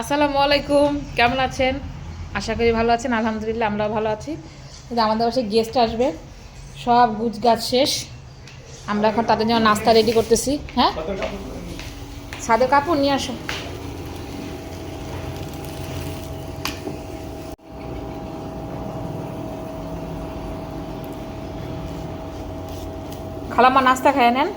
আসসালামু আলাইকুম, কেমন আছেন? আশা করি ভালো আছেন, আলহামদুলিল্লাহ আমরাও ভালো আছি। কিন্তু আমাদের বাসায় গেস্ট আসবে, সব গুছ গাছ শেষ। আমরা এখন তাদের জন্য নাস্তা রেডি করতেছি হ্যাঁ? সাদে কাপড় নিয়ে আসো। খালাম্মা নাস্তা খায় নেন।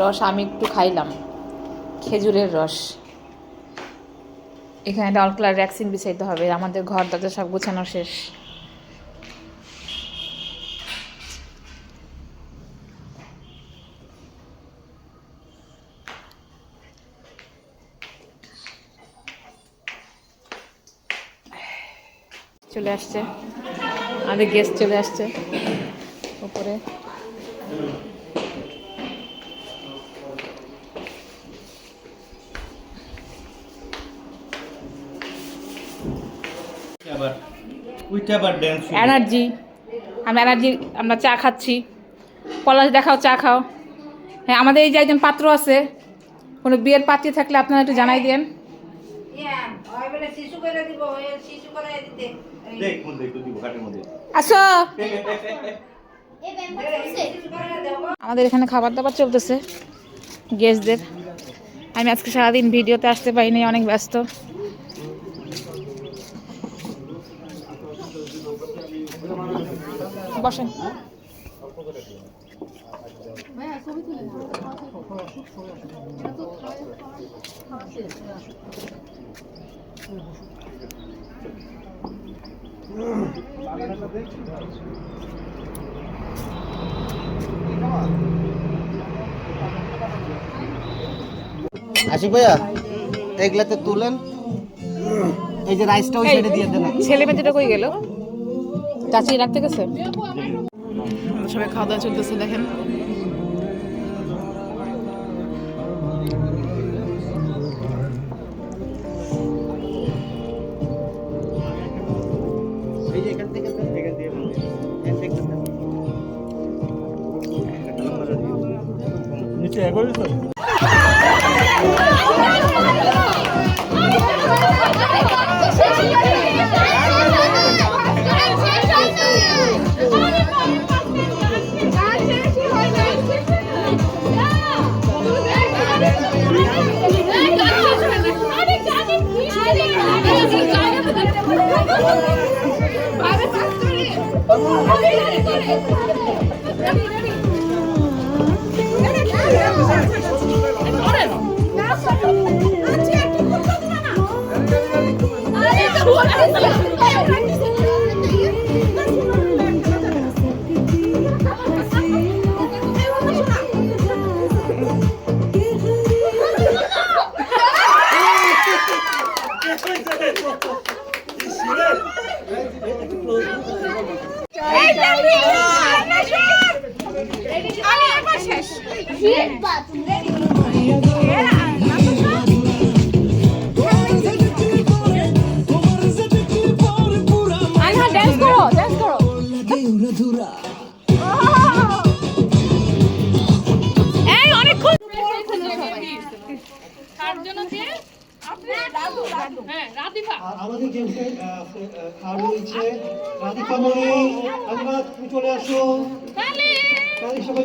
রস, আমি একটু খাইলাম। খেজুরের রস। এখানে ডলকলার ভ্যাকসিন বিছাইতে হবে। আমাদের ঘর দাদা সব গোছানো শেষ। চলে আসছে। আমাদের গেস্ট চলে আসছে। উপরে। এনার্জি আমরা এনার্জি আমরা চা খাচ্ছি। পলাশ দেখাও চা খাও। হ্যাঁ আমাদের এই যে একজন পাত্র আছে কোনো বিয়ের পাত্রী থাকলে আপনারা একটু জানাই দেন ইয়া, আসো। আমাদের এখানে খাবার দাবার চলতেছে গেস্টদের আমি আজকে সারাদিন ভিডিওতে আসতে পারিনি, অনেক ব্যস্ত। বসেন। আশিক ভাইয়া এগুলাতে তুলেন। এই যে রাইসটা ওই সাইডে দিয়ে দেন। ছেলে মেয়ে দুটো কই গেল? চাচি রাখতে গেছে? সবাই খাওয়া দাওয়া চলতেছে দেখেন। নিচে এ করিস আনহা ড্যান্স করো ড্যান্স করো এই অনেক খুশি আর আমাদের যে খাওয়ানো হয়েছে রাধিকা রাধিকা তুমি চলে আসো। তালি। সবাই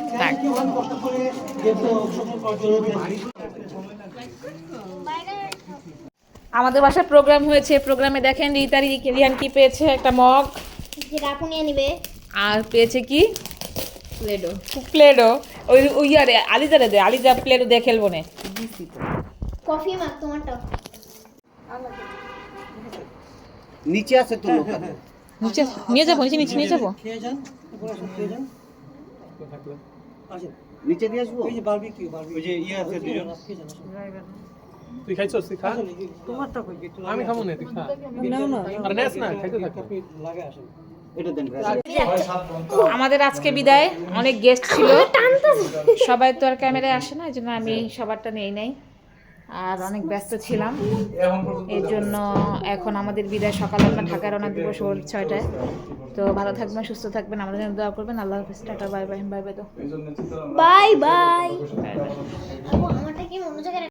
জন্য আমাদের বাসায় প্রোগ্রাম হয়েছে। প্রোগ্রামে দেখেন রিতারি রিহান কি পেয়েছে? একটা মগ। যেটা আপু নিয়ে নিবে। আর পেয়েছে কি? প্লেডো প্লেডো ওই ওই আরে আলিজারে দে আলিজা প্লেডো দিয়ে খেলব না। কফি মাগ তোমারটা নিচে আছে তো নিচে নিয়ে যাব নিচে নিচে নিয়ে যাব। খেয়ে যান। উপরে খেয়ে যান। আসেন। নিচে দিয়ে আসব? ওই যে বারবিকিউ বারবিকিউ ওই যে ইয়ে আছে দুজন। তুই খাইছস? তুই খা। তোমার তো কই আমি খাব না তুই খা। না না। আর নেস না খাইতে থাক। লাগে আসেন। আমাদের আজকে বিদায়। অনেক গেস্ট ছিল। সবাই তো আর ক্যামেরায় আসে না এই জন্য আমি সবারটা নেই নাই। আর অনেক ব্যস্ত ছিলাম। এর জন্য এখন আমাদের বিদায়। সকালে আমরা ঢাকা রওনা দিব ভোর ছয়টায়। তো ভালো থাকবেন সুস্থ থাকবেন। আমাদের জন্য দোয়া করবেন। আল্লাহ হাফিজ। Tata bye bye bye bye তো বাই বাই।